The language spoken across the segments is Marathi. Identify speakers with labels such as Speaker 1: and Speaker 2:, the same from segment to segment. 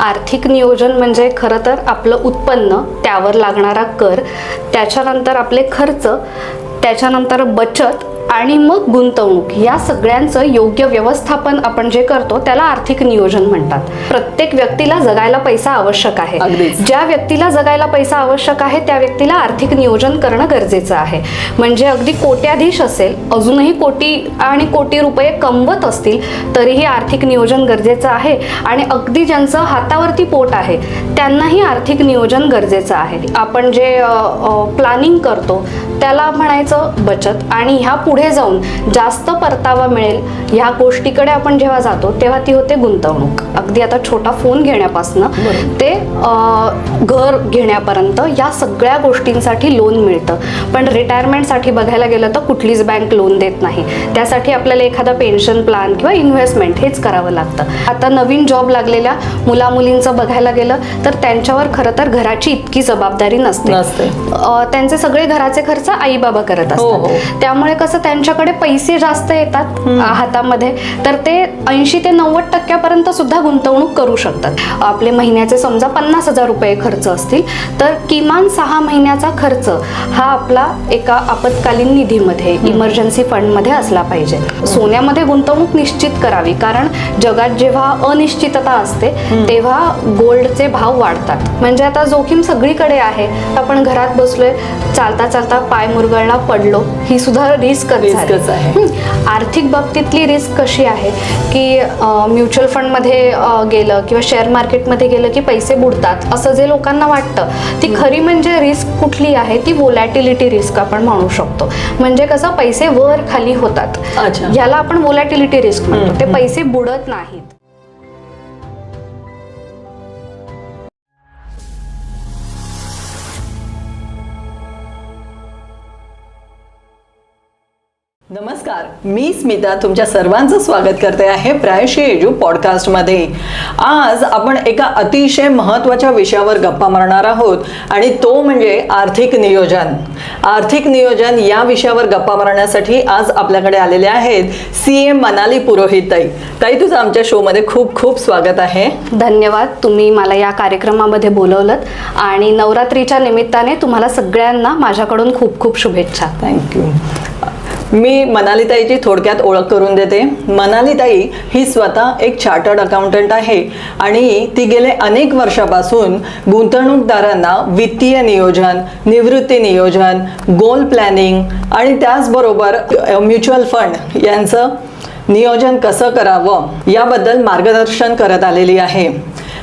Speaker 1: आर्थिक नियोजन म्हणजे खरं तर आपलं उत्पन्न त्यावर लागणारा कर त्याच्यानंतर आपले खर्च त्याच्यानंतर बचत आणि मग गुंतवणूक. या सगळ्यांचं योग्य व्यवस्थापन आपण जे करतो त्याला आर्थिक नियोजन म्हणतात. प्रत्येक व्यक्तीला जगायला पैसा आवश्यक आहे. ज्या व्यक्तीला जगायला पैसा आवश्यक आहे त्या व्यक्तीला आर्थिक नियोजन करणं गरजेचं आहे. म्हणजे अगदी कोट्याधीश असेल अजूनही कोटी आणि कोटी रुपये कमवत असतील तरीही आर्थिक नियोजन गरजेचं आहे. आणि अगदी ज्यांचं हातावरती पोट आहे त्यांनाही आर्थिक नियोजन गरजेचं आहे. आपण जे प्लॅनिंग करतो त्याला म्हणायचं बचत. आणि ह्या पुढे जाऊन जास्त परतावा मिळेल ह्या गोष्टीकडे आपण जेव्हा जातो तेव्हा ती होते गुंतवणूक. अगदी आता छोटा फोन घेण्यापासनं ते घर घेण्यापर्यंत या सगळ्या गोष्टींसाठी लोन मिळतं. पण रिटायरमेंटसाठी बघायला गेलं तर कुठलीच बँक लोन देत नाही. त्यासाठी आपल्याला एखादा पेन्शन प्लॅन किंवा इन्व्हेस्टमेंट हेच करावं लागतं. आता नवीन जॉब लागलेल्या मुला मुलींचं बघायला गेलं तर त्यांच्यावर खरं तर घराची इतकी जबाबदारी नसते. त्यांचे सगळे घराचे खर्च आई बाबा करत
Speaker 2: हो, हो.
Speaker 1: असतात त्यामुळे कसं त्यांच्याकडे पैसे जास्त येतात हातामध्ये. तर ते ऐंशी ते नव्वद टक्क्यापर्यंत सुद्धा गुंतवणूक करू शकतात. आपले महिन्याचे समजा पन्नास हजार रुपये खर्च असतील तर किमान सहा महिन्याचा खर्च हा आपला एका आपत्कालीन निधीमध्ये इमर्जन्सी फंडमध्ये असला पाहिजे. सोन्यामध्ये गुंतवणूक निश्चित करावी कारण जगात जेव्हा अनिश्चितता असते तेव्हा गोल्डचे भाव वाढतात. म्हणजे आता जोखीम सगळीकडे आहे. आपण घरात बसलोय चालता चालता पाय मुरगळला पडलो ही सुद्धा रिस्क
Speaker 2: आहे.
Speaker 1: आर्थिक बाबतीतली रिस्क कशी आहे? की म्युच्युअल फंडमध्ये गेलं किंवा शेअर मार्केटमध्ये गेलं की पैसे बुडतात असं जे लोकांना वाटतं ती खरी म्हणजे रिस्क कुठली आहे? ती वोलॅटिलिटी रिस्क आपण म्हणू शकतो. म्हणजे कसं पैसे वर खाली होतात.
Speaker 2: अच्छा.
Speaker 1: याला आपण वोलॅटिलिटी रिस्क म्हणतो. ते पैसे बुडत नाहीत.
Speaker 2: नमस्कार. मी स्मिता तुमच्या सर्वांचं स्वागत करते आहे प्रायशी एजू पॉडकास्टमध्ये. आज आपण एका अतिशय महत्त्वाच्या विषयावर गप्पा मारणार आहोत आणि तो म्हणजे आर्थिक नियोजन. आर्थिक नियोजन या विषयावर गप्पा मारण्यासाठी आज आपल्याकडे आलेले आहेत सी एम मनाली पुरोहित ताई. ताई तुझं आमच्या शोमध्ये खूप खूप स्वागत आहे.
Speaker 1: धन्यवाद. तुम्ही मला या कार्यक्रमामध्ये बोलवलं आणि नवरात्रीच्या निमित्ताने तुम्हाला सगळ्यांना माझ्याकडून खूप खूप शुभेच्छा.
Speaker 2: थँक्यू मी मनालीताईची थोडक्यात ओळख करून देते. मनालीताई ही स्वतः एक चार्टर्ड अकाउंटंट आहे आणि ती गेले अनेक वर्षापासून गुंतवणूकदारांना वित्तीय नियोजन निवृत्ती नियोजन गोल प्लॅनिंग आणि त्याचबरोबर म्युच्युअल फंड यांचं नियोजन कसं करावं याबद्दल मार्गदर्शन करत आलेली आहे.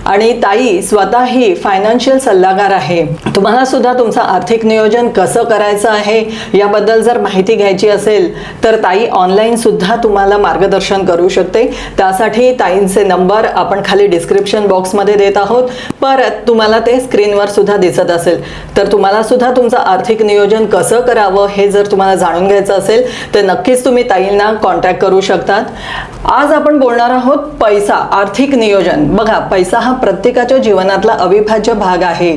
Speaker 2: आणि ताई स्वतःही फायनान्शियल सल्लागार आहे. तुम्हाला सुद्धा तुमचं आर्थिक नियोजन कसं करायचं आहे याबद्दल जर माहिती घ्यायची असेल तर ताई ऑनलाईन सुद्धा तुम्हाला मार्गदर्शन करू शकते. त्यासाठी ताईंचे नंबर आपण खाली डिस्क्रिप्शन बॉक्समध्ये देत आहोत. परत तुम्हाला ते स्क्रीनवर सुद्धा दिसत असेल. तर तुम्हाला सुद्धा तुमचं आर्थिक नियोजन कसं करावं हे जर तुम्हाला जाणून घ्यायचं असेल तर नक्कीच तुम्ही ताईंना कॉन्टॅक्ट करू शकतात. आज आपण बोलणार आहोत पैसा आर्थिक नियोजन. बघा पैसा हा प्रत्येकाच्या जीवनातला अविभाज्य भाग आहे.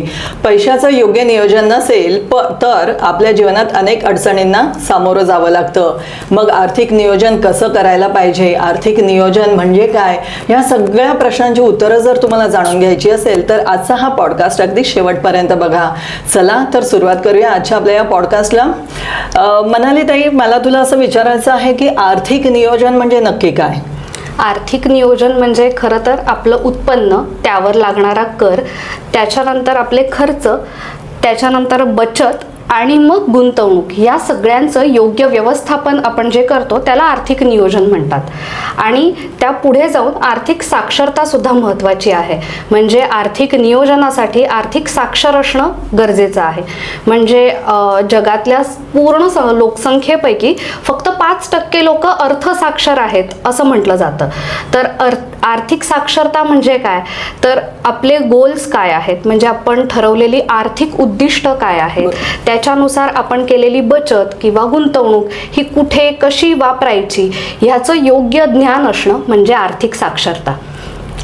Speaker 2: पैशाचं योग्य नियोजन नसेल प तर आपल्या जीवनात अनेक अडचणींना सामोरं जावं लागतं. मग आर्थिक नियोजन कसं करायला पाहिजे? आर्थिक नियोजन म्हणजे काय? या सगळ्या प्रश्नांची उत्तरं जर तुम्हाला जाणून घ्यायची असेल तर आजचा हा पॉडकास्ट अगदी शेवटपर्यंत बघा. चला तर सुरुवात करूया आजच्या आपल्या या पॉडकास्टला मनाली ताई मला तुला असं विचारायचं आहे की आर्थिक नियोजन म्हणजे नक्की काय?
Speaker 1: आर्थिक नियोजन म्हणजे खरं तर आपलं उत्पन्न त्यावर लागणारा कर त्याच्यानंतर आपले खर्च त्याच्यानंतर बचत आणि मग गुंतवणूक. या सगळ्यांचं योग्य व्यवस्थापन आपण जे करतो त्याला आर्थिक नियोजन म्हणतात. आणि त्या पुढे जाऊन आर्थिक साक्षरता सुद्धा महत्त्वाची आहे. म्हणजे आर्थिक नियोजनासाठी आर्थिक साक्षर असणं गरजेचं आहे. म्हणजे जगातल्या पूर्ण स- लोकसंख्येपैकी फक्त पाच टक्के लोक अर्थसाक्षर आहेत असं म्हटलं जातं. तर अर्थ आर्थिक साक्षरता म्हणजे काय? तर आपले गोल्स काय आहेत? म्हणजे आपण ठरवलेली आर्थिक उद्दिष्ट काय आहेत? त्याच्यानुसार आपण केलेली बचत किंवा गुंतवणूक ही कुठे कशी वापरायची ह्याचं योग्य ज्ञान असणं म्हणजे आर्थिक साक्षरता.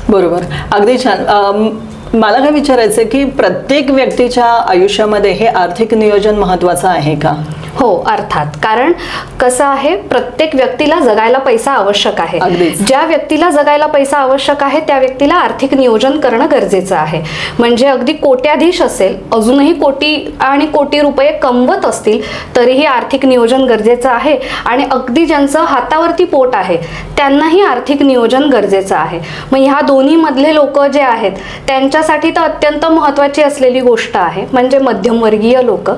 Speaker 2: बरोबर. अगदी छान. मला काय विचारायचं की प्रत्येक व्यक्तीच्या आयुष्यामध्ये हे आर्थिक नियोजन महत्वाचं आहे का?
Speaker 1: हो अर्थात. कारण कसं आहे प्रत्येक व्यक्तीला जगायला पैसा आवश्यक आहे. ज्या व्यक्तीला जगायला पैसा आवश्यक आहे त्या व्यक्तीला आर्थिक नियोजन करणं गरजेचं आहे. म्हणजे अगदी कोट्याधीश असेल अजूनही कोटी आणि कोटी रुपये कमवत असतील तरीही आर्थिक नियोजन गरजेचं आहे. आणि अगदी ज्यांचं हातावरती पोट आहे त्यांनाही आर्थिक नियोजन गरजेचं आहे. मग ह्या दोन्ही मधले लोक जे आहेत त्यांच्यासाठी तर अत्यंत महत्त्वाची असलेली गोष्ट आहे. म्हणजे मध्यमवर्गीय लोक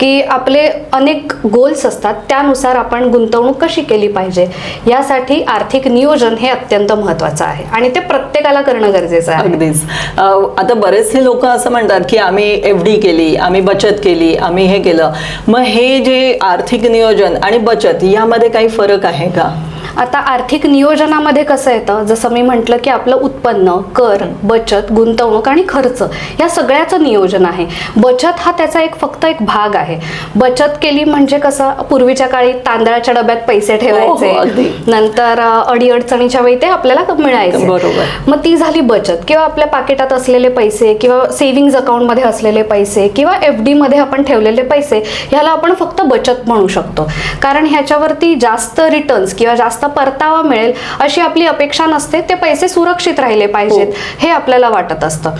Speaker 1: की आपले अनेक गोल्स असतात त्यानुसार आपण गुंतवणूक कशी केली पाहिजे? यासाठी आर्थिक नियोजन हे अत्यंत महत्त्वाचं आहे आणि ते प्रत्येकाला करणं गरजेचं आहे.
Speaker 2: अगदीच. आता बरेचसे लोक असं म्हणतात की आम्ही एफ डी केली आम्ही बचत केली आम्ही हे केलं. मग हे जे आर्थिक नियोजन आणि बचत यामध्ये काही फरक आहे का?
Speaker 1: आता आर्थिक नियोजनामध्ये कसं येतं? जसं मी म्हटलं की आपलं उत्पन्न कर बचत गुंतवणूक आणि खर्च या सगळ्याचं नियोजन आहे. बचत हा त्याचा एक फक्त एक भाग आहे. बचत केली म्हणजे कसं? पूर्वीच्या काळी तांदळाच्या डब्यात पैसे ठेवायचे
Speaker 2: हो, अगदी.
Speaker 1: नंतर अडी अडचणीच्या वेळी ते आपल्याला मिळायचे.
Speaker 2: बरोबर.
Speaker 1: मग ती झाली बचत. किंवा आपल्या पाकिटात असलेले पैसे किंवा सेव्हिंग्ज अकाउंटमध्ये असलेले पैसे किंवा एफमध्ये आपण ठेवलेले पैसे ह्याला आपण फक्त बचत म्हणू शकतो. कारण ह्याच्यावरती जास्त रिटर्न्स किंवा जास्त परतावा मिळेल अशी आपली अपेक्षा नसते ते पैसे सुरक्षित राहिले पाहिजेत हे. आपल्याला वाटत असतं.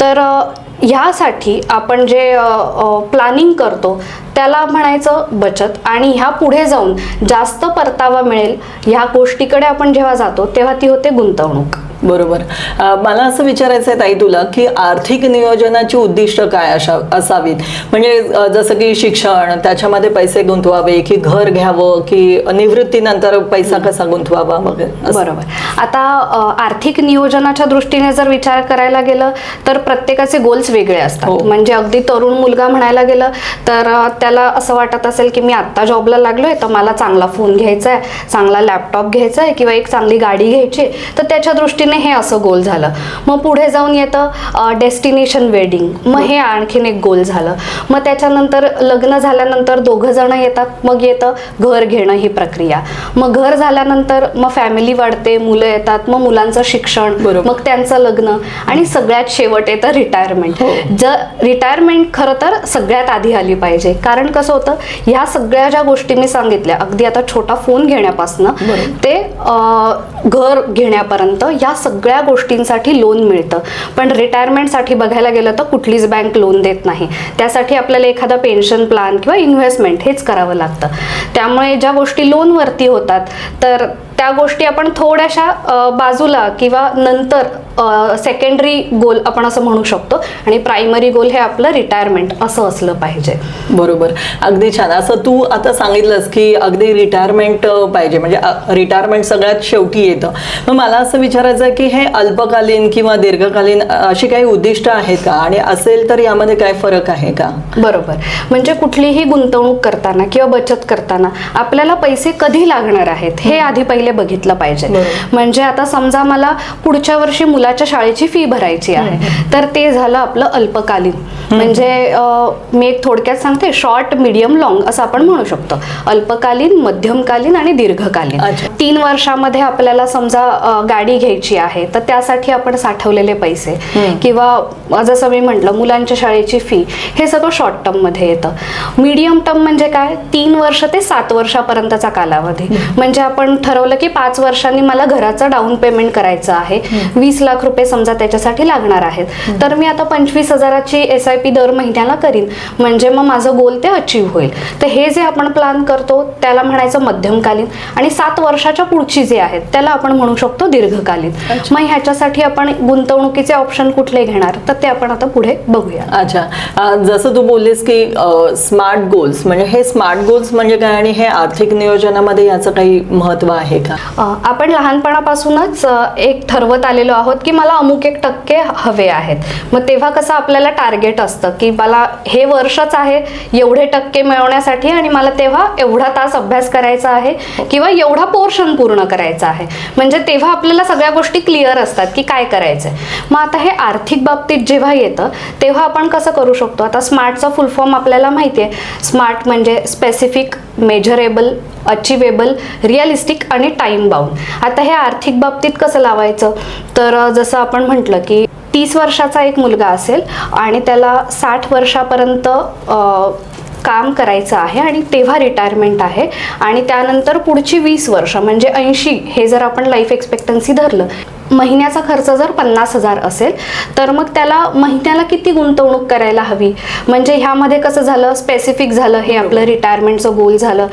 Speaker 1: तर ह्यासाठी आपण जे प्लॅनिंग करतो त्याला म्हणायचं बचत आणि ह्या पुढे जाऊन जास्त परतावा मिळेल ह्या गोष्टीकडे आपण जेव्हा जातो तेव्हा ती होते गुंतवणूक.
Speaker 2: बरोबर मला असं विचारायचं आहे ताई तुला की आर्थिक नियोजनाची उद्दिष्ट काय अशा असावीत म्हणजे जसं की शिक्षण त्याच्यामध्ये पैसे गुंतवावे की घर घ्यावं की निवृत्तीनंतर पैसा कसा गुंतवावा वगैरे.
Speaker 1: बरोबर आता आर्थिक नियोजनाच्या दृष्टीने जर विचार करायला गेलं तर प्रत्येकाचे गोल्स वेगळे असतात
Speaker 2: हो.
Speaker 1: म्हणजे अगदी तरुण मुलगा म्हणायला गेलं तर त्याला असं वाटत असेल की मी आत्ता जॉबला लागलोय तर मला चांगला फोन घ्यायचा आहे चांगला लॅपटॉप घ्यायचा आहे किंवा एक चांगली गाडी घ्यायची. तर त्याच्या दृष्टीने हे असं गोल झालं. मग पुढे जाऊन येतं डेस्टिनेशन वेडिंग मग हे आणखीन एक गोल झालं. मग त्याच्यानंतर लग्न झाल्यानंतर दोघं जण येतात. मग येतं घर घेणं ही प्रक्रिया. मग घर झाल्यानंतर मग फॅमिली वाढते मुलं येतात मग मुलांचं शिक्षण. मग त्यांचं लग्न आणि सगळ्यात शेवट येतं रिटायरमेंट
Speaker 2: हो.
Speaker 1: जर रिटायरमेंट खरं तर सगळ्यात आधी आली पाहिजे. कारण कसं होतं ह्या सगळ्या ज्या गोष्टी मी सांगितल्या अगदी आता छोटा फोन घेण्यापासनं. ते घर घेण्यापर्यंत या सगळ्या गोष्टींसाठी लोन मिळतं. पण रिटायरमेंटसाठी बघायला गेलं तर कुठलीच बँक लोन देत नाही. त्यासाठी आपल्याला एखादा पेन्शन प्लॅन किंवा इन्व्हेस्टमेंट हेच करावं लागतं. त्यामुळे ज्या गोष्टी लोनवरती होतात तर त्या गोष्टी आपण थोड्याशा बाजूला किंवा नंतर सेकंडरी गोल आपण असं म्हणू शकतो. आणि प्रायमरी गोल हे आपलं रिटायरमेंट असं असलं पाहिजे.
Speaker 2: बरोबर. अगदी छान. असं तू आता सांगितलंस की अगदी रिटायरमेंट पाहिजे. म्हणजे रिटायरमेंट सगळ्यात शेवटी येतं. मग मला असं विचारायचं आहे की हे अल्पकालीन किंवा दीर्घकालीन अशी काही उद्दिष्ट आहेत का? आणि असेल तर यामध्ये काय फरक आहे का?
Speaker 1: बरोबर. म्हणजे कुठलीही गुंतवणूक करताना किंवा बचत करताना आपल्याला पैसे कधी लागणार आहेत? हे. आधी पहिले बघितलं पाहिजे. म्हणजे आता समजा मला पुढच्या वर्षी मुलाच्या शाळेची फी भरायची आहे. तर ते झालं आपलं अल्पकालीन. म्हणजे मी एक थोडक्यात सांगते शॉर्ट मिडियम लॉंग असं आपण म्हणू शकतो. अल्पकालीन मध्यमकालीन आणि दीर्घकालीन. तीन वर्षामध्ये आपल्याला समजा गाडी घ्यायची आहे तर त्यासाठी आपण साठवलेले पैसे किंवा जसं मी म्हटलं मुलांच्या शाळेची फी हे सगळं शॉर्ट टर्ममध्ये येतं. मीडियम टर्म म्हणजे काय? तीन वर्ष ते सात वर्षापर्यंतचा कालावधी. म्हणजे आपण ठरवलं की पाच वर्षांनी मला घराचं डाऊन पेमेंट करायचं आहे. वीस लाख रुपये समजा त्याच्यासाठी लागणार आहेत. तर मी आता पंचवीस हजाराची एस आय पी दर महिन्याला करीन. म्हणजे मग माझं गोल ते अचीव्ह होईल. तर हे जे आपण प्लॅन करतो त्याला म्हणायचं मध्यमकालीन आणि सात वर्षाच्या पुढची जे आहेत त्याला आपण म्हणू शकतो दीर्घकालीन. मग ह्याच्यासाठी आपण गुंतवणुकीचे ऑप्शन कुठले घेणार? तर ते आपण आता पुढे बघूया.
Speaker 2: अच्छा. जसं तू बोललीस की स्मार्ट गोल्स म्हणजे हे स्मार्ट गोल्स म्हणजे काय आणि हे आर्थिक नियोजनामध्ये याचं काही महत्त्व आहे का?
Speaker 1: आपण लहानपणापासूनच एक ठरवत आलेलो आहोत की मला अमुक एक टक्के हवे आहेत. मग तेव्हा कसं आपल्याला टार्गेट असतं की मला हे वर्षच आहे एवढे टक्के मिळवण्यासाठी आणि मला तेव्हा एवढा तास अभ्यास करायचा आहे किंवा एवढा पोर्शन पूर्ण करायचा आहे. म्हणजे तेव्हा आपल्याला सगळ्या गोष्टी क्लिअर असतात की काय करायचंय. मग आता हे आर्थिक बाबतीत जेव्हा येतं तेव्हा आपण कसं करू शकतो? आता स्मार्टचा फुल फॉर्म आपल्याला माहिती आहे. स्मार्ट म्हणजे स्पेसिफिक मेजरेबल अचिवेबल रिअलिस्टिक आणि टाईम बाउंड आता हे आर्थिक बाबतीत कसं लावायचं? तर जसं आपण म्हटलं की तीस वर्षाचा एक मुलगा असेल आणि त्याला साठ वर्षापर्यंत काम करायचं आहे आणि तेव्हा रिटायरमेंट आहे. आणि त्यानंतर पुढची वीस वर्ष म्हणजे ऐंशी हे जर आपण लाईफ एक्सपेक्टन्सी धरलं महिन्याचा खर्च जर पन्नास हजार असेल तर मग त्याला महिन्याला किती गुंतवणूक करायला हवी? म्हणजे ह्यामध्ये कसं झालं? स्पेसिफिक झालं हे आपलं रिटायरमेंटचं गोल झालं.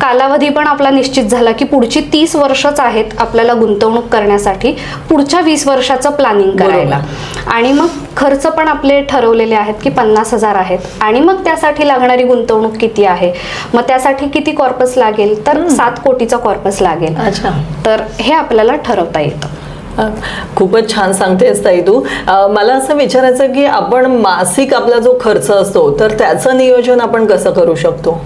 Speaker 1: कालावधी पण आपला निश्चित झाला की पुढची तीस वर्षच आहेत आपल्याला गुंतवणूक करण्यासाठी. पुढच्या वीस वर्षाचं प्लॅनिंग करायला. आणि मग खर्च पण आपले ठरवलेले आहेत की पन्नास हजार आहेत. आणि मग त्यासाठी लागणारी गुंतवणूक किती आहे? मग त्यासाठी किती कॉर्पस लागेल? तर सात कोटीचा कॉर्पस लागेल.
Speaker 2: अच्छा.
Speaker 1: तर हे आपल्याला ठरवता येतं.
Speaker 2: खूपच छान सांगतेस ताई तू मला असं विचारायचं की आपण मासिक आपला जो खर्च असतो तर त्याचं नियोजन आपण कसं करू शकतो?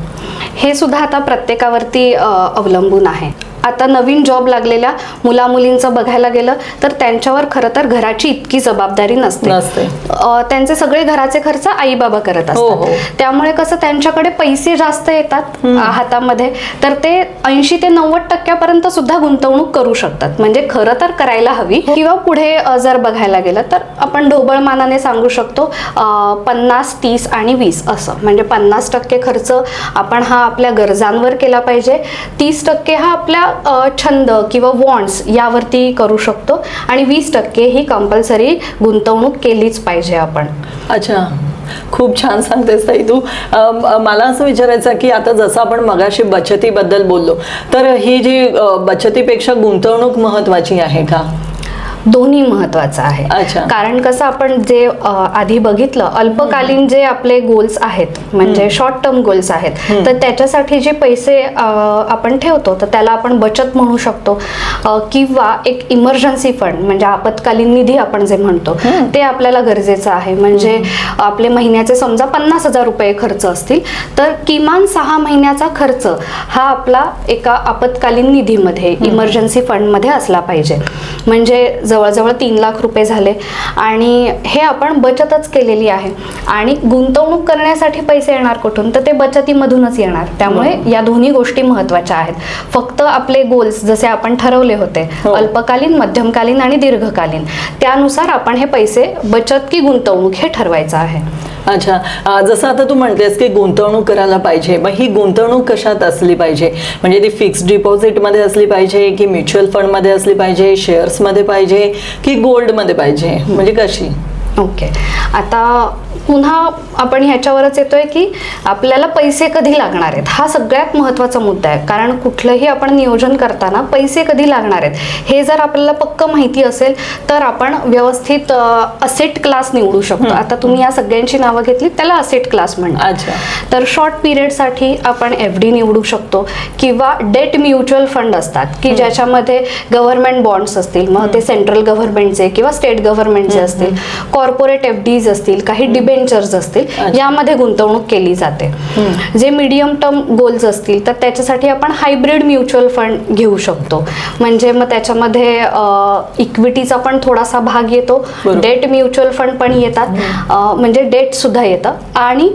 Speaker 1: हे सुद्धा आता प्रत्येकावरती अवलंबून आहे. आता नवीन जॉब लागलेल्या मुला मुलींचं बघायला गेलं तर त्यांच्यावर खरं तर घराची इतकी जबाबदारी नसते. त्यांचे सगळे घराचे खर्च आई बाबा करत
Speaker 2: हो, हो.
Speaker 1: असतात त्यामुळे कसं त्यांच्याकडे पैसे जास्त येतात हातामध्ये तर ते ऐंशी ते नव्वद टक्क्यापर्यंत सुद्धा गुंतवणूक करू शकतात. म्हणजे खरं तर करायला हवी. किंवा पुढे जर बघायला गेलं तर आपण ढोबळमानाने सांगू शकतो पन्नास तीस आणि वीस असं. म्हणजे पन्नास टक्के खर्च आपण हा आपल्या गरजांवर केला पाहिजे. तीस टक्के हा आपल्या छंद किंवा वॉन्ट्स यावरती करू शकतो. आणि वीस टक्के ही कंपल्सरी गुंतवणूक केलीच पाहिजे आपण.
Speaker 2: अच्छा. खूप छान सांगतेस ताई तू. मला असं विचारायचं की आता जसं आपण मगाशी बचतीबद्दल बोललो तर ही जी बचतीपेक्षा गुंतवणूक महत्वाची आहे का?
Speaker 1: दोन्ही महत्वाचं आहे. कारण कसं आपण जे आधी बघितलं अल्पकालीन जे आपले गोल्स आहेत म्हणजे शॉर्ट टर्म गोल्स आहेत तर त्याच्यासाठी जे पैसे आपण ठेवतो तर त्याला आपण बचत म्हणू शकतो. किंवा एक इमर्जन्सी फंड म्हणजे आपत्कालीन निधी आपण जे म्हणतो ते आपल्याला गरजेचं आहे. म्हणजे आपले महिन्याचे समजा पन्नास हजार रुपये खर्च असतील तर किमान सहा महिन्याचा खर्च हा आपला एका आपत्कालीन निधीमध्ये इमर्जन्सी फंडमध्ये असला पाहिजे. म्हणजे जवळजवळ तीन लाख रुपये झाले. आणि हे आपण बचतच केलेली आहे. आणि गुंतवणूक करण्यासाठी पैसे येणार कुठून? तर ते बचतीमधूनच येणार. त्यामुळे या दोन्ही गोष्टी महत्त्वाच्या आहेत. फक्त आपले गोल्स जसे आपण ठरवले होते
Speaker 2: हो.
Speaker 1: अल्पकालीन मध्यमकालीन आणि दीर्घकालीन त्यानुसार आपण हे पैसे बचत की गुंतवणूक हे ठरवायचं आहे.
Speaker 2: अच्छा. जसं आता तू म्हणतेस की गुंतवणूक करायला पाहिजे मग ही गुंतवणूक कशात असली पाहिजे? म्हणजे ती फिक्स्ड डिपॉझिटमध्ये असली पाहिजे की म्युच्युअल फंडमध्ये असली पाहिजे शेअर्समध्ये पाहिजे? की गोल्डमध्ये पाहिजे. म्हणजे कशी?
Speaker 1: ओके आता पुन्हा आपण ह्याच्यावरच येतोय की आपल्याला पैसे कधी लागणार आहेत? हा सगळ्यात महत्त्वाचा मुद्दा आहे. कारण कुठलंही आपण नियोजन करताना पैसे कधी लागणार आहेत? हे जर आपल्याला पक्क माहिती असेल तर आपण व्यवस्थित असेट क्लास निवडू शकतो. आता तुम्ही या सगळ्यांची नावं घेतली त्याला असेट क्लास म्हणतात.
Speaker 2: अच्छा.
Speaker 1: तर शॉर्ट पिरियडसाठी आपण एफ डी निवडू शकतो किंवा डेट म्युच्युअल फंड असतात की ज्याच्यामध्ये गव्हर्नमेंट बॉन्ड्स असतील. मग ते सेंट्रल गव्हर्नमेंटचे किंवा स्टेट गव्हर्नमेंटचे असतील. कॉर्पोरेट एफ डीज असतील. काही डिबेंचर्स असतील. यामध्ये गुंतवणूक केली जाते. जे मीडियम टर्म गोल्स असतील तर त्याच्यासाठी आपण हायब्रिड म्युच्युअल फंड घेऊ शकतो. म्हणजे मग त्याच्यामध्ये इक्विटीचा पण थोडासा भाग येतो. डेट म्युच्युअल फंड पण येतात. म्हणजे डेट सुद्धा येतं. आणि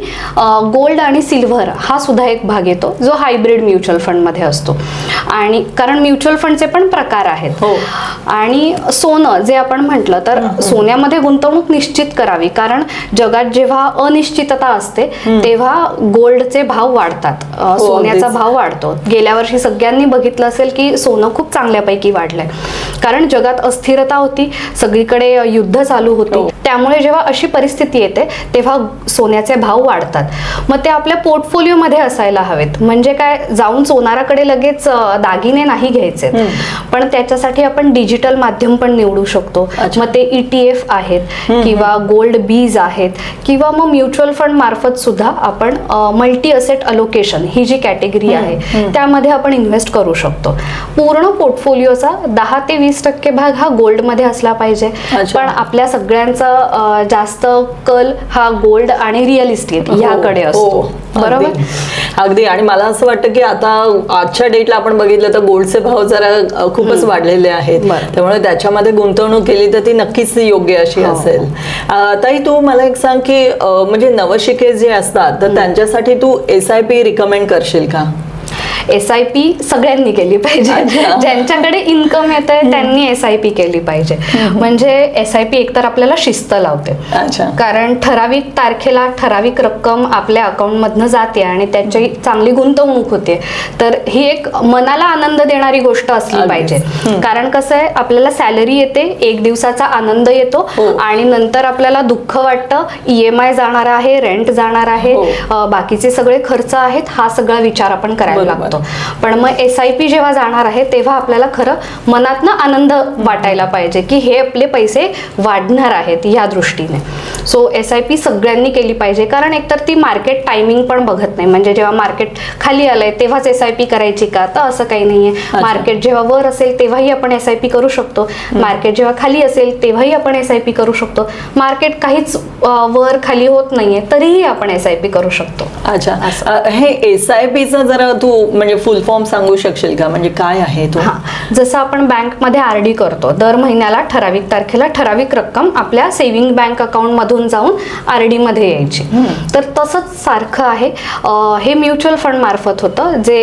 Speaker 1: गोल्ड आणि सिल्व्हर हा सुद्धा एक भाग येतो जो हायब्रिड म्युच्युअल फंडमध्ये असतो. आणि कारण म्युच्युअल फंडचे पण प्रकार आहेत.
Speaker 2: हो.
Speaker 1: आणि सोनं जे आपण म्हटलं तर सोन्यामध्ये गुंतवणूक निश्चित करावी. कारण जगात जेव्हा अनिश्चितता असते तेव्हा गोल्डचे भाव वाढतात.
Speaker 2: हो,
Speaker 1: सोन्याचा. भाव वाढतो. गेल्या वर्षी सगळ्यांनी बघितलं असेल की सोनं खूप चांगल्यापैकी वाढलंय. कारण जगात अस्थिरता होती सगळीकडे युद्ध चालू होती.
Speaker 2: हो.
Speaker 1: त्यामुळे जेव्हा अशी परिस्थिती येते तेव्हा सोन्याचे भाव वाढतात. मग ते आपल्या पोर्टफोलिओमध्ये असायला हवेत. म्हणजे काय जाऊन सोनाराकडे लगेच दागिने नाही घ्यायचे पण त्याच्यासाठी आपण डिजिटल माध्यम पण निवडू शकतो. मग ते ईटीएफ आहेत किंवा गोल्ड बीज आहेत किंवा मग म्युच्युअल फंड मार्फत सुद्धा आपण मल्टी असेट अलोकेशन ही जी कॅटेगरी आहे त्यामध्ये आपण इन्व्हेस्ट करू शकतो पूर्ण पोर्टफोलिओचा दहा ते वीस टक्के भाग हा गोल्डमध्ये असला पाहिजे. पण आपल्या सगळ्यांचा जास्त कल हा गोल्ड आणि रिअल इस्टेट ह्याकडे
Speaker 2: हो,
Speaker 1: असतो
Speaker 2: हो.
Speaker 1: बरोबर
Speaker 2: अगदी. आणि मला असं वाटतं की आता आजच्या डेटला आपण बघितलं तर गोल्डचे भाव जरा खूपच वाढलेले आहेत. त्यामुळे त्याच्यामध्ये गुंतवणूक केली तर ती नक्कीच योग्य अशी
Speaker 1: हो.
Speaker 2: असेल ताई तू मला एक सांग की म्हणजे नवशिके जे असतात तर त्यांच्यासाठी तू एस आय पी रिकमेंड करशील का?
Speaker 1: एस आय पी सगळ्यांनी केली पाहिजे. ज्यांच्याकडे इन्कम येत आहे त्यांनी एस आय पी केली पाहिजे म्हणजे एस आय पी एकतर आपल्याला शिस्त लावते कारण ठराविक तारखेला ठराविक रक्कम आपल्या अकाउंटमधनं जाते आणि त्याची चांगली गुंतवणूक होते तर ही एक मनाला आनंद देणारी गोष्ट असली. पाहिजे कारण कसं आहे आपल्याला सॅलरी येते एक दिवसाचा आनंद येतो
Speaker 2: हो.
Speaker 1: आणि नंतर आपल्याला दुःख वाटतं ई एम आय जाणार आहे रेंट जाणार आहे
Speaker 2: हो.
Speaker 1: बाकीचे सगळे खर्च आहेत हा सगळा विचार आपण करायला
Speaker 2: बरोबर.
Speaker 1: लागतो पण मग एस आय पी जेव्हा जाणार आहे तेव्हा आपल्याला खरं मनातनं आनंद वाटायला पाहिजे की हे आपले पैसे वाढणार आहेत या दृष्टीने. सो एस आय पी सगळ्यांनी केली पाहिजे. कारण एकतर ती मार्केट टायमिंग पण बघत नाही. म्हणजे जेव्हा मार्केट खाली आलंय तेव्हाच एस आय पी करायची का? तर असं काही नाहीये. मार्केट जेव्हा वर असेल तेव्हाही आपण एस आय पी करू शकतो. मार्केट जेव्हा खाली असेल तेव्हाही आपण एस आय पी करू शकतो. मार्केट काहीच वर खाली होत नाहीये तरीही आपण एस आय पी करू शकतो.
Speaker 2: अच्छा. हे एस आय पीचं जरा तू म्हणजे फुल फॉर्म सांगू शकशील का? म्हणजे काय आहे तो?
Speaker 1: हा. जसं आपण बँकमध्ये आर डी करतो दर महिन्याला ठराविक तारखेला ठराविक रक्कम आपल्या सेव्हिंग बँक अकाउंट मधून जाऊन आर डी मध्ये यायची. तर तसंच सारखं आहे. हे म्युच्युअल फंड मार्फत होतं जे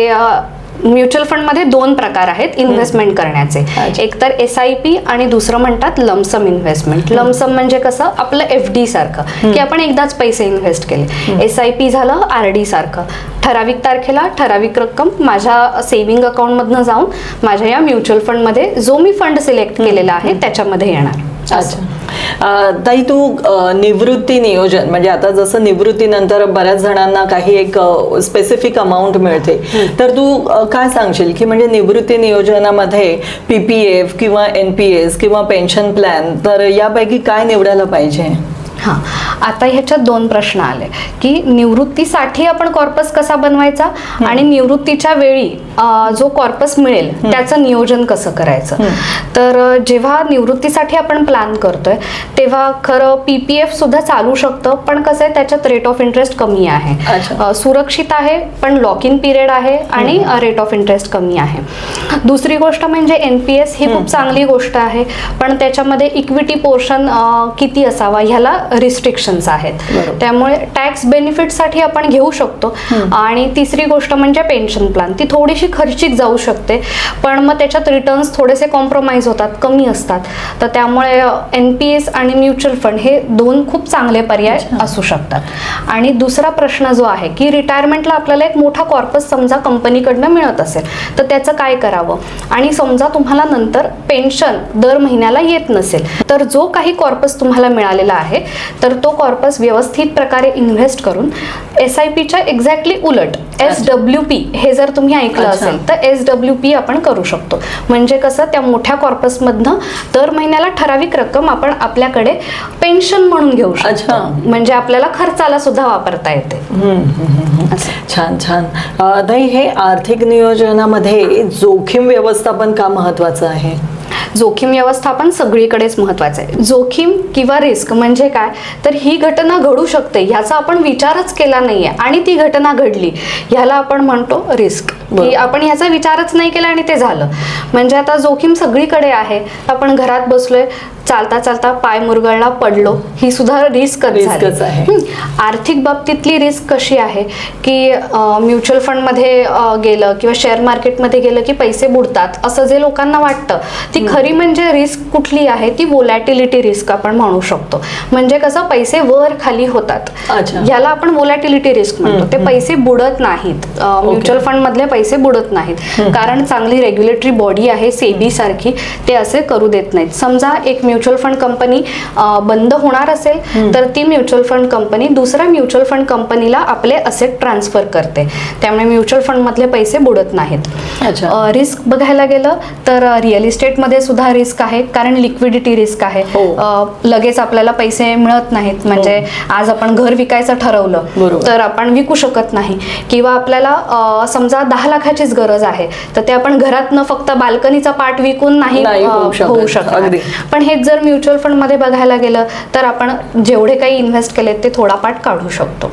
Speaker 1: म्युच्युअल फंडमध्ये दोन प्रकार आहेत इन्व्हेस्टमेंट करण्याचे. एक तर एस आय पी आणि दुसरं म्हणतात लमसम इन्व्हेस्टमेंट लमसम म्हणजे कसं? आपलं एफ डी सारखं. की आपण एकदाच पैसे इन्व्हेस्ट केले. एस आय पी झालं आर डी सारखं. ठराविक तारखेला ठराविक रक्कम माझ्या सेव्हिंग अकाउंटमधनं जाऊन माझ्या या म्युच्युअल फंडमध्ये जो मी फंड सिलेक्ट केलेला आहे त्याच्यामध्ये येणार.
Speaker 2: अच्छा. ताई तू निवृत्ती नियोजन म्हणजे आता जसं निवृत्तीनंतर बऱ्याच जणांना काही एक स्पेसिफिक अमाऊंट मिळते. तर तू काय सांगशील की म्हणजे निवृत्ती नियोजनामध्ये पी पी एफ किंवा एन पी एस किंवा पेन्शन प्लॅन तर यापैकी काय निवडायला पाहिजे?
Speaker 1: हां. आता ह्याच्यात दोन प्रश्न आले की निवृत्तीसाठी आपण कॉर्पस कसा बनवायचा? आणि निवृत्तीच्या वेळी जो कॉर्पस मिळेल त्याचं नियोजन कसं करायचं? तर जेव्हा निवृत्तीसाठी आपण प्लॅन करतोय तेव्हा खरं पी पी एफ सुद्धा चालू शकतं पण कसं आहे त्याच्यात रेट ऑफ इंटरेस्ट कमी आहे. सुरक्षित आहे पण लॉक इन पिरियड आहे आणि रेट ऑफ इंटरेस्ट कमी आहे. दुसरी गोष्ट म्हणजे एन पी एस ही खूप चांगली गोष्ट आहे पण त्याच्यामध्ये इक्विटी पोर्शन किती असावा? ह्याला रिस्ट्रिक्शन्स आहेत. त्यामुळे टॅक्स बेनिफिटसाठी आपण घेऊ शकतो. आणि तिसरी गोष्ट म्हणजे पेन्शन प्लॅन ती थोडीशी खर्चिक जाऊ शकते पण मग त्याच्यात रिटर्न्स थोडेसे कॉम्प्रोमाइज होतात कमी असतात. तर त्यामुळे एन पी एस आणि म्युच्युअल फंड हे दोन खूप चांगले पर्याय असू शकतात. आणि दुसरा प्रश्न जो आहे की रिटायरमेंटला आपल्याला एक मोठा कॉर्पस समजा कंपनीकडनं मिळत असेल तर त्याचं काय करावं? आणि समजा तुम्हाला नंतर पेन्शन दर महिन्याला येत नसेल तर जो काही कॉर्पस तुम्हाला मिळालेला आहे तर तो कॉर्पस व्यवस्थित प्रकारे इन्व्हेस्ट करून एस आय पीच्या एक्झॅक्टली उलट एस डब्ल्यू पी हे जर तुम्ही ऐकलं. असेल तर एस डब्ल्यू पी आपण करू शकतो म्हणजे कसं त्या मोठ्या कॉर्पसमधनं दर महिन्याला ठराविक रक्कम आपण आपल्याकडे पेन्शन म्हणून घेऊ. शकतो म्हणजे आपल्याला खर्चाला सुद्धा वापरता येते.
Speaker 2: छान छान ताई हे आर्थिक नियोजनामध्ये जोखीम व्यवस्थापन का महत्वाचं आहे
Speaker 1: जोखीम व्यवस्थापन सगळीकडेच महत्वाचं आहे. जोखीम किंवा रिस्क म्हणजे काय? तर ही घटना घडू शकते ह्याचा आपण विचारच केला नाहीये आणि ती घटना घडली ह्याला आपण म्हणतो रिस्क. की आपण ह्याचा विचारच नाही केला आणि ते झालं. म्हणजे आता जोखीम सगळीकडे आहे. आपण घरात बसलोय चालता चालता पाय मुरगळला पडलो ही सुद्धा. हं. आर्थिक बाबतीतली रिस्क कशी आहे? की म्युच्युअल फंडमध्ये गेलं किंवा शेअर मार्केटमध्ये गेलं की पैसे बुडतात असं जे लोकांना वाटतं ती खरी म्हणजे रिस्क कुठली आहे? ती वोलॅटिलिटी रिस्क आपण म्हणू शकतो. म्हणजे कसं पैसे वर खाली होतात. याला आपण वोलॅटिलिटी रिस्क म्हणतो. ते पैसे बुडत नाहीत. म्युच्युअल फंड मधले पैसे बुडत नाहीत. कारण चांगली रेग्युलेटरी बॉडी आहे सेबी सारखी ते असे करू देत नाहीत. समजा एक म्युच्युअल फंड कंपनी बंद होणार असेल तर ती म्युच्युअल फंड कंपनी दुसऱ्या म्युच्युअल फंड कंपनीला आपले असेट ट्रान्सफर करते. त्यामुळे म्युच्युअल फंड मधले पैसे बुडत नाहीत.
Speaker 2: अच्छा.
Speaker 1: रिस्क बघायला गेलं तर रिअल इस्टेटमध्ये सुद्धा रिस्क आहे कारण लिक्विडिटी रिस्क आहे
Speaker 2: हो.
Speaker 1: लगेच आपल्याला पैसे मिळत नाहीत म्हणजे आज आपण घर विकायचं ठरवलं. तर आपण विकू शकत नाही किंवा आपल्याला समजा दहा लाखाचीच गरज आहे तर ते आपण घरात न फक्त बाल्कनीचा पार्ट विकून नाही
Speaker 2: होऊ शकत.
Speaker 1: पण हेच जर म्युच्युअल फंडमध्ये बघायला गेलं तर आपण जेवढे काही इन्व्हेस्ट केले ते थोडा पार्ट काढू शकतो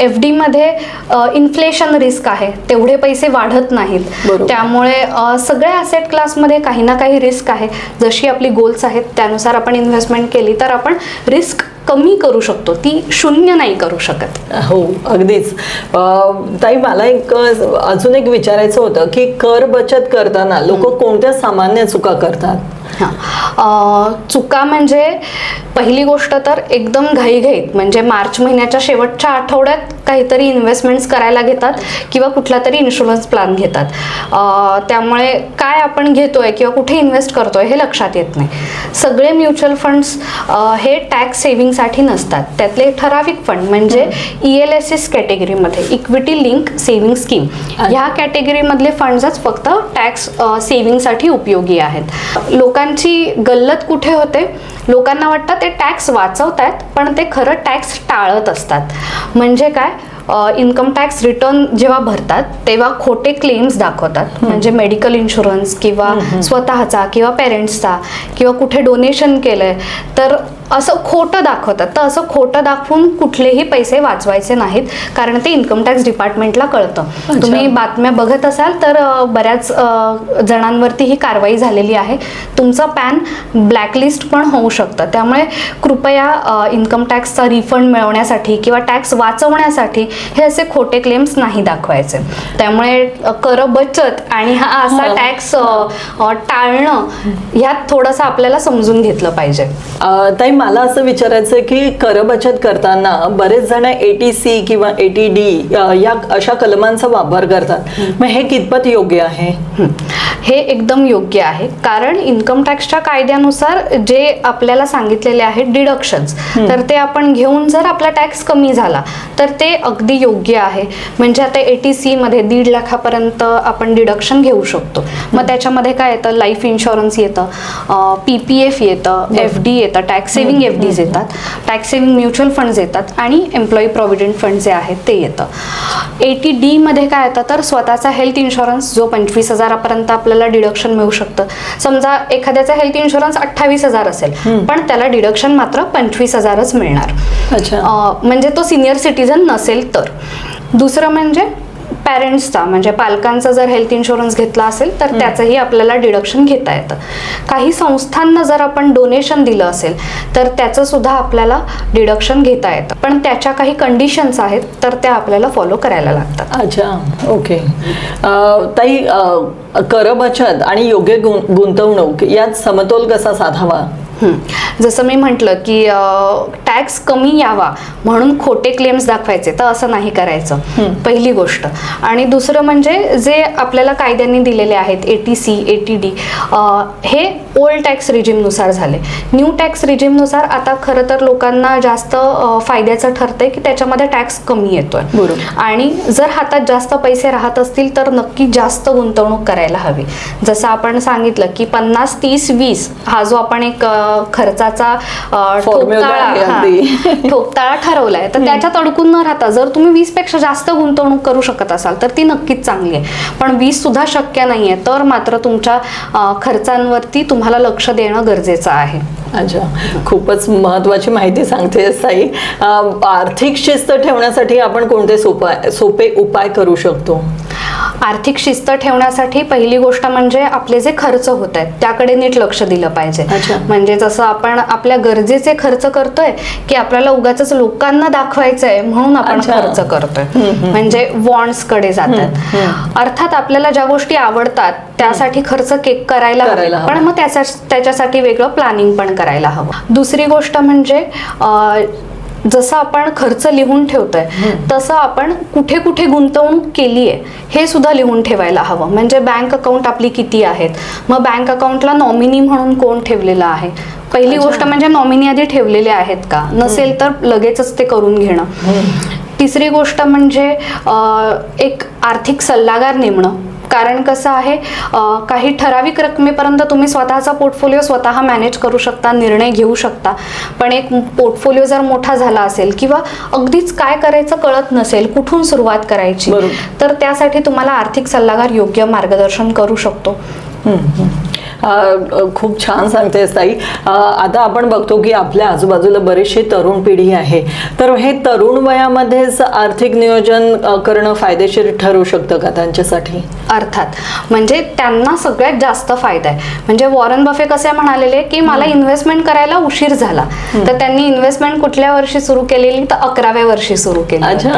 Speaker 1: एफ डीमध्ये इन्फ्लेशन रिस्क आहे तेवढे पैसे वाढत नाहीत. त्यामुळे सगळ्या असेट क्लासमध्ये काही ना काही काही रिस्क आहे. जशी आपली गोल्स आहेत त्यानुसार आपण इन्व्हेस्टमेंट केली तर आपण रिस्क कमी करू शकतो. ती शून्य नाही करू शकत.
Speaker 2: हो अगदीच. ताई मला एक अजून एक विचारायचं होतं की कर बचत करताना लोक कोणत्या सामान्य चुका करतात?
Speaker 1: हां. चुका म्हणजे पहिली गोष्ट तर एकदम घाईघाईत म्हणजे मार्च महिन्याच्या शेवटच्या आठवड्यात काहीतरी इन्व्हेस्टमेंट्स करायला घेतात किंवा कुठला तरी इन्शुरन्स प्लॅन घेतात. त्यामुळे काय आपण घेतोय किंवा कुठे इन्व्हेस्ट करतोय हे लक्षात येत नाही. सगळे म्युच्युअल फंड्स हे टॅक्स सेव्हिंगसाठी नसतात. त्यातले ठराविक फंड म्हणजे ई एल एस एस कॅटेगरीमध्ये इक्विटी लिंक सेव्हिंग स्कीम ह्या कॅटेगरीमधले फंड्सच फक्त टॅक्स सेव्हिंगसाठी उपयोगी आहेत. लोकांची गल्लत कुठे होते? लोकांना वाटतं ते टॅक्स वाचवत आहेत पण ते खरं टॅक्स टाळत असतात. म्हणजे काय? इन्कम टॅक्स रिटर्न जेव्हा भरतात तेव्हा खोटे क्लेम्स दाखवतात. म्हणजे मेडिकल इन्शुरन्स किंवा स्वतःचा किंवा पेरेंट्सचा किंवा कुठे डोनेशन केलंय तर असं खोटं दाखवतात. तर असं खोटं दाखवून कुठलेही पैसे वाचवायचे नाहीत कारण ते इन्कम टॅक्स डिपार्टमेंटला कळतं. तुम्ही बातम्या बघत असाल तर बऱ्याच जणांवरती ही कारवाई झालेली आहे. तुमचं पॅन ब्लॅकलिस्ट पण होऊ शकतं. त्यामुळे कृपया इन्कम टॅक्सचा रिफंड मिळवण्यासाठी किंवा टॅक्स वाचवण्यासाठी हे असे खोटे क्लेम्स नाही दाखवायचे. त्यामुळे कर बचत आणि हा असा
Speaker 2: हो.
Speaker 1: टॅक्स टाळणं ह्यात थोडंसं आपल्याला समजून घेतलं पाहिजे.
Speaker 2: मला असं विचारायचं आहे की कर बचत करताना बरेच जण एटी सी किंवा एटी डी या अशा कलमांचा वापर करतात. मग हे कितपत योग्य आहे?
Speaker 1: हं. एकदम योग्य आहे. कारण इन्कम टॅक्सच्या कायद्यानुसार जे आपल्याला सांगितलेले आहेत डिडक्शन्स तर ते आपण घेऊन जर आपला टॅक्स कमी झाला तर ते अगदी योग्य आहे. म्हणजे आता एटी सी मध्ये दीड लाखापर्यंत आपण डिडक्शन घेऊ शकतो. मग त्याच्यामध्ये काय येतं? लाईफ इन्शुरन्स येतं. पी पी एफ येतं. एफ डी येतं. टॅक्स सेव्हिंग एफ डीज येतात टॅक्स सेव्हिंग म्युच्युअल फंड्स येतात आणि एम्प्लॉई प्रॉव्हिडंट फंड जे आहेत ते येतं. एटी डी मध्ये काय येतं? तर स्वतःचा हेल्थ इन्शुरन्स जो पंचवीस हजारापर्यंत आपल्याला डिडक्शन मिळू शकतं. समजा एखाद्याचा हेल्थ इन्शुरन्स अठ्ठावीस हजार असेल पण त्याला डिडक्शन मात्र पंचवीस हजारच मिळणार. म्हणजे तो सिनियर सिटीजन नसेल तर. दुसरं म्हणजे पॅरेंट्सचा म्हणजे पालकांचा जर हेल्थ इन्शुरन्स घेतला असेल तर त्याचंही आपल्याला डिडक्शन घेता येतं. काही संस्थांना जर आपण डोनेशन दिलं असेल तर त्याचं सुद्धा आपल्याला डिडक्शन घेता येतं. पण त्याच्या काही कंडिशन्स आहेत तर त्या आपल्याला फॉलो करायला लागतात.
Speaker 2: अच्छा ओके ताई कर बचत आणि योग्य गुंतवणूक यात समतोल कसा साधावा.
Speaker 1: जसं मी म्हटलं की टॅक्स कमी यावा म्हणून खोटे क्लेम्स दाखवायचे तर असं नाही करायचं. पहिली गोष्ट. आणि दुसरं म्हणजे जे आपल्याला कायद्यांनी दिलेले आहेत eighty C eighty D हे ओल्ड टॅक्स रिजिमनुसार झाले. न्यू टॅक्स रिजिमनुसार आता खरं तर लोकांना जास्त फायद्याचं ठरतंय की त्याच्यामध्ये टॅक्स कमी येतोय. आणि जर हातात जास्त पैसे राहत असतील तर नक्की जास्त गुंतवणूक करायला हवी. जसं आपण सांगितलं की पन्नास तीस वीस हा जो आपण एक खर्चाचा ठोकताळा ठरवलाय. तर त्याच्यात अडकून न राहता जर तुम्ही वीसपेक्षा जास्त गुंतवणूक करू शकत असाल तर ती नक्कीच चांगली आहे. पण वीस सुद्धा शक्य नाहीये तर मात्र तुमच्या खर्चांवरती तुम्हाला लक्ष देणं गरजेचं आहे.
Speaker 2: अच्छा. खूपच महत्वाची माहिती सांगते अं, आर्थिक शिस्त ठेवण्यासाठी आपण कोणते सोपा सोपे उपाय करू शकतो?
Speaker 1: आर्थिक शिस्त ठेवण्यासाठी पहिली गोष्ट म्हणजे आपले जे खर्च होत आहेत त्याकडे नीट लक्ष दिलं पाहिजे. म्हणजे जसं आपण आपल्या गरजेचे खर्च करतोय की आपल्याला उगाच लोकांना दाखवायचंय म्हणून आपण. खर्च करतोय. म्हणजे वॉन्ड्सकडे जातात अर्थात आपल्याला ज्या गोष्टी आवडतात त्यासाठी खर्च केक करायला. पण मग त्याच्या त्याच्यासाठी वेगळं प्लॅनिंग पण करायला हवं. दुसरी गोष्ट म्हणजे जसं आपण खर्च लिहून ठेवतोय तसं आपण कुठे कुठे गुंतवणूक केली आहे हे सुद्धा लिहून ठेवायला हवं. म्हणजे बँक अकाउंट आपली किती आहेत? मग बँक अकाउंटला नॉमिनी म्हणून कोण ठेवलेलं आहे? पहिली गोष्ट म्हणजे नॉमिनी आधी ठेवलेले आहेत का? नसेल तर लगेचच ते करून घेणं. तिसरी गोष्ट म्हणजे एक आर्थिक सल्लागार नेमणं. कारण कसं आहे काही ठराविक रकमेपर्यंत तुम्ही स्वतःचा पोर्टफोलिओ स्वतः मॅनेज करू शकता निर्णय घेऊ शकता. पण एक पोर्टफोलिओ जर मोठा झाला असेल किंवा अगदीच काय करायचं कळत नसेल कुठून सुरुवात करायची. तर त्यासाठी तुम्हाला आर्थिक सल्लागार योग्य मार्गदर्शन करू शकतो.
Speaker 2: खूप छान सांगतेस ताई. आता आपण बघतो की आपल्या आजूबाजूला बरीचशी तरुण पिढी आहे. तर हे तरुण वयामध्येच आर्थिक नियोजन करणं फायदेशीर ठरू शकतं का त्यांच्यासाठी?
Speaker 1: अर्थात. म्हणजे त्यांना सगळ्यात जास्त फायदा आहे. म्हणजे वॉरन बफे कसे म्हणालेले की मला इन्व्हेस्टमेंट करायला उशीर झाला. तर त्यांनी इन्व्हेस्टमेंट कुठल्या वर्षी सुरू केलेली? तर अकराव्या वर्षी सुरू केली.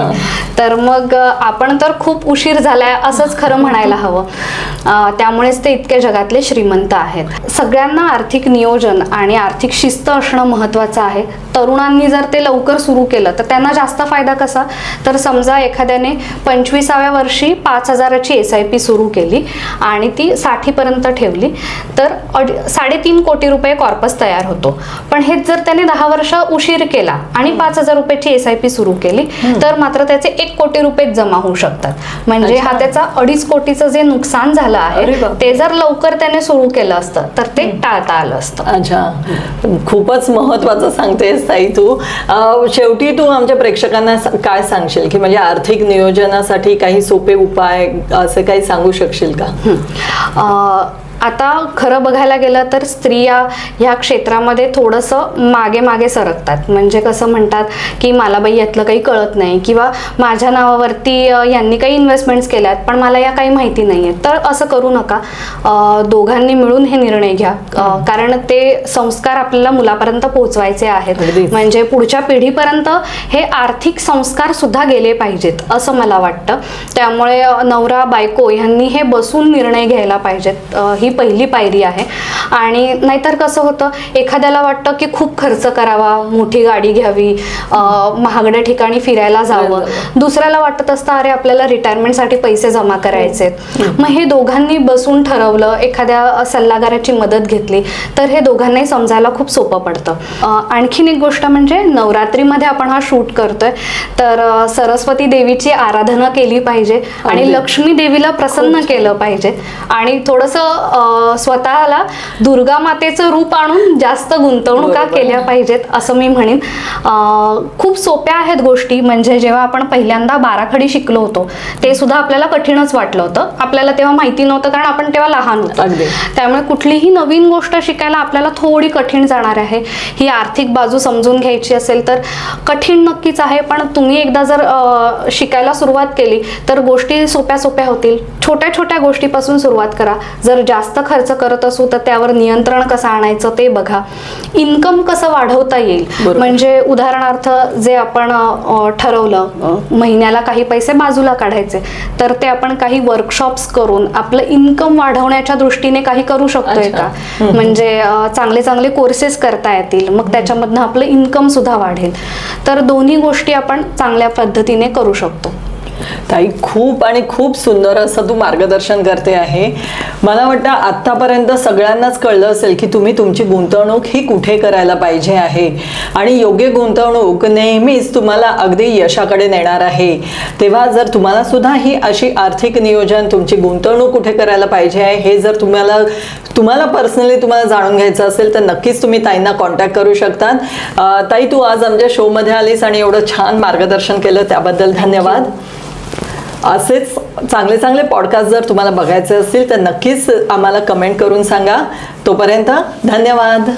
Speaker 1: तर मग आपण तर खूप उशीर झालाय असंच खरं म्हणायला हवं. त्यामुळेच ते इतके जगातले श्रीमंत आहेत. सगळ्यांना आर्थिक नियोजन आणि आर्थिक शिस्त असणं महत्वाचं आहे. तरुणांनी जर ते लवकर सुरू केलं तर त्यांना जास्त फायदा कसा? तर समजा एखाद्याने पंचवीसाव्या वर्षी पाच हजाराची एस आय पी सुरू केली आणि ती साठीपर्यंत ठेवली तर अडी साडेतीन कोटी रुपये कॉर्पस तयार होतो. पण हेच जर त्याने दहा वर्ष उशीर केला आणि पाच हजार रुपयाची एस आय पी सुरू केली तर मात्र त्याचे एक कोटी रुपये जमा होऊ शकतात. म्हणजे हा. त्याचा अडीच कोटीचं जे नुकसान झालं आहे. ते जर लवकर त्याने सुरू केलं असतं तर ते टाळता आलं असतं.
Speaker 2: अच्छा. खूपच महत्वाचं सांगतेस ताई तू. अ, शेवटी तू आमच्या प्रेक्षकांना काय सांगशील? की म्हणजे आर्थिक नियोजनासाठी काही सोपे उपाय असे काही सांगू शकशील का?
Speaker 1: अ, आता खरं बघायला गेलं तर स्त्रिया ह्या क्षेत्रामध्ये थोडंसं मागे मागे सरकतात. म्हणजे कसं म्हणतात की मला बाई यातलं काही कळत नाही किंवा माझ्या नावावरती यांनी काही इन्व्हेस्टमेंट्स केल्यात पण मला या काही माहिती नाही आहे तर असं करू नका. दोघांनी मिळून हे निर्णय घ्या. कारण ते संस्कार आपल्याला मुलापर्यंत पोहोचवायचे आहेत. म्हणजे पुढच्या पिढीपर्यंत हे आर्थिक संस्कार सुद्धा गेले पाहिजेत असं मला वाटतं. त्यामुळे नवरा बायको ह्यांनी हे बसून निर्णय घ्यायला पाहिजेत. ही पहिली पायरी आहे. आणि नाहीतर कसं होतं एखाद्याला वाटतं की खूप खर्च करावा मोठी गाडी घ्यावी महागड्या ठिकाणी फिरायला जावं. दुसऱ्याला वाटत असतं अरे आपल्याला रिटायरमेंटसाठी पैसे जमा करायचे मग हे दोघांनी बसून ठरवलं एखाद्या सल्लागाराची मदत घेतली तर हे दोघांनाही समजायला खूप सोपं पडतं. आणखीन एक गोष्ट म्हणजे नवरात्रीमध्ये आपण हा शूट करतोय तर सरस्वती देवीची आराधना केली पाहिजे आणि. लक्ष्मी देवीला प्रसन्न केलं पाहिजे. आणि थोडंसं स्वतःला दुर्गा मातेचं रूप आणून जास्त गुंतवणुका. केल्या पाहिजेत असं मी म्हणेन. खूप सोप्या आहेत गोष्टी. म्हणजे जेव्हा आपण पहिल्यांदा बाराखडी शिकलो होतो ते सुद्धा आपल्याला कठीणच वाटलं होतं. आपल्याला तेव्हा माहिती नव्हतं कारण आपण तेव्हा लहान होतो. त्यामुळे कुठलीही नवीन गोष्ट शिकायला आपल्याला थोडी कठीण जाणार आहे. ही आर्थिक बाजू समजून घ्यायची असेल तर कठीण नक्कीच आहे पण तुम्ही एकदा जर शिकायला सुरुवात केली तर गोष्टी सोप्या सोप्या होतील. छोट्या छोट्या गोष्टीपासून सुरुवात करा. जर जास्त खर्च करत असू तर त्यावर नियंत्रण कसं आणायचं ते बघा. इन्कम कसं वाढवता येईल. म्हणजे उदाहरणार्थ जे आपण ठरवलं महिन्याला काही पैसे बाजूला काढायचे तर ते आपण काही वर्कशॉप्स करून आपलं इन्कम वाढवण्याच्या दृष्टीने काही करू शकतोय. का? म्हणजे चांगले चांगले कोर्सेस करता येतील मग त्याच्यामधनं आपलं इन्कम सुद्धा वाढेल. तर दोन्ही गोष्टी आपण चांगल्या पद्धतीने करू शकतो.
Speaker 2: ताई खूप आणि खूप सुंदर असं तू मार्गदर्शन करते आहे. मला वाटतं आत्तापर्यंत सगळ्यांनाच कळलं असेल की तुम्ही तुमची गुंतवणूक ही कुठे करायला पाहिजे आहे. आणि योग्य गुंतवणूक नेहमीच तुम्हाला अगदी यशाकडे नेणार आहे. तेव्हा जर तुम्हाला सुद्धा ही अशी आर्थिक नियोजन तुमची गुंतवणूक कुठे करायला पाहिजे आहे हे जर तुम्हाला तुम्हाला पर्सनली तुम्हाला जाणून घ्यायचं असेल तर नक्कीच तुम्ही ताईंना कॉन्टॅक्ट करू शकतात. ताई तू आज आमच्या शोमध्ये आलीस आणि एवढं छान मार्गदर्शन केलं त्याबद्दल धन्यवाद. असेच चांगले चांगले पॉडकास्ट जर तुम्हाला बघायचे असतील तर नक्कीच आम्हाला कमेंट करून सांगा. तोपर्यंत धन्यवाद.